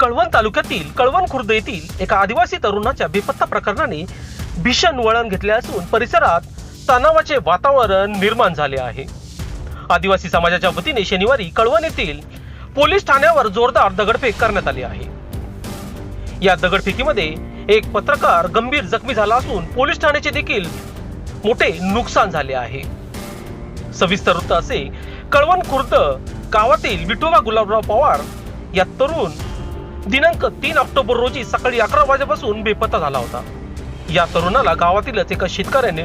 कळवण तालुक्यातील कळवण खुर्द येथील एका आदिवासी तरुणाच्या बेपत्ता प्रकरणाने भीषण वळण घेतले असून परिसरात तणावाचे वातावरण निर्माण झाले आहे. आदिवासी समाजाच्या वतीने शनिवारी कळवण येथील पोलीस ठाण्यावर जोरदार दगडफेक करण्यात आली आहे. या दगडफेकीमध्ये एक पत्रकार गंभीर जखमी झाला असून पोलीस ठाण्याचे देखील मोठे नुकसान झाले आहे. सविस्तर वृत्त असे कळवण खुर्द गावातील विठोबा गुलाबराव पवार या तरुण दिनांक तीन ऑक्टोबर रोजी सकाळी अकरा वाजेपासून बेपत्ता झाला होता. या तरुणाला गावातीलच एका शेतकऱ्याने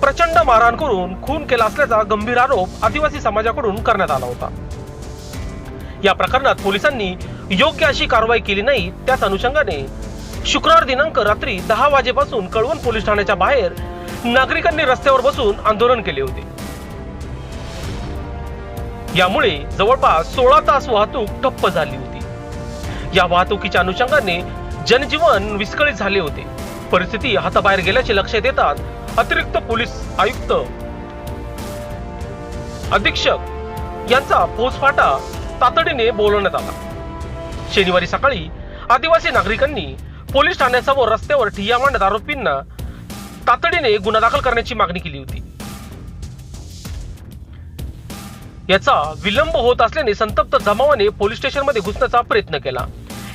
प्रचंड मारहाण करून खून केला असल्याचा गंभीर आरोप आदिवासी समाजाकडून करण्यात आला होता. या प्रकरणात पोलिसांनी योग्य अशी कारवाई केली नाही त्याच अनुषंगाने शुक्रवार दिनांक रात्री दहा वाजेपासून कळवण पोलीस ठाण्याच्या बाहेर नागरिकांनी रस्त्यावर बसून आंदोलन केले होते. यामुळे जवळपास सोळा तास वाहतूक ठप्प झाली होती. या वाहतुकीच्या अनुषंगाने जनजीवन विस्कळीत झाले होते. परिस्थिती हाताबाहेर गेल्याचे लक्षात येतात अतिरिक्त पोलीस आयुक्त. अधीक्षक यांचा पोचफाटा तातडीने बोलवण्यात आला. शनिवारी सकाळी आदिवासी नागरिकांनी पोलीस ठाण्यासमोर रस्त्यावर ठिय्या मांडत आरोपींना तातडीने गुन्हा दाखल करण्याची मागणी केली होती. याचा विलंब होत असल्याने संतप्त जमावाने पोलीस स्टेशनमध्ये घुसण्याचा प्रयत्न केला.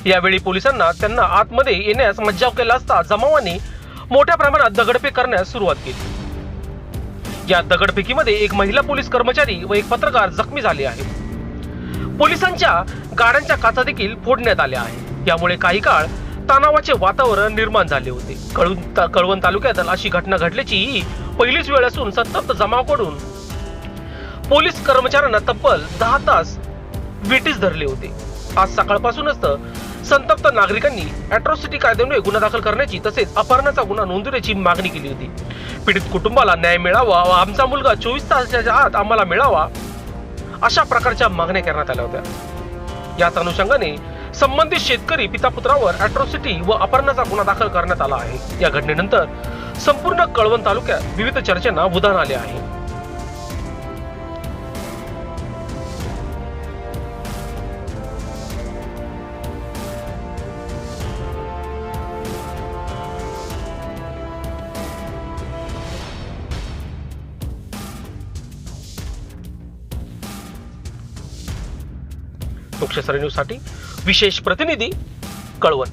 यावेळी पोलिसांना त्यांना आतमध्ये येण्यास मज्जाव केला असता जमावाने मोठ्या प्रमाणात दगडफेक करण्यास सुरुवात केली. या दगडफेकीमध्ये एक महिला पोलीस कर्मचारी व एक पत्रकार जखमी झाले आहेत. पोलिसांच्या गाड्यांच्या काचा देखील फोडण्यात आल्या आहे यामुळे काही काळ तणावाचे वातावरण निर्माण झाले होते. कळून कळवण तालुक्यात अशी घटना घडल्याची ही पहिलीच वेळ असून संतप्त जमावाकडून पोलीस कर्मचाऱ्यांना तब्बल दहा तास वेटीस धरले होते. आज सकाळपासूनच तर संतप्त नागरिकांनी अॅट्रॉसिटी कायद्यामुळे गुन्हा दाखल करण्याची तसेच अपहरणाचा गुन्हा नोंदवण्याची मागणी केली होती. पीडित कुटुंबाला न्याय मिळावा व आमचा मुलगा चोवीस तासाच्या आत आम्हाला मिळावा अशा प्रकारच्या मागण्या करण्यात आल्या होत्या. याच अनुषंगाने संबंधित शेतकरी पिता पुत्रावर अॅट्रॉसिटी व अपहरणाचा गुन्हा दाखल करण्यात आला आहे. या घटनेनंतर संपूर्ण कळवण तालुक्यात विविध चर्चेंना उधाण आले आहे. लोकशाही न्यूजसाठी विशेष प्रतिनिधी कळवण.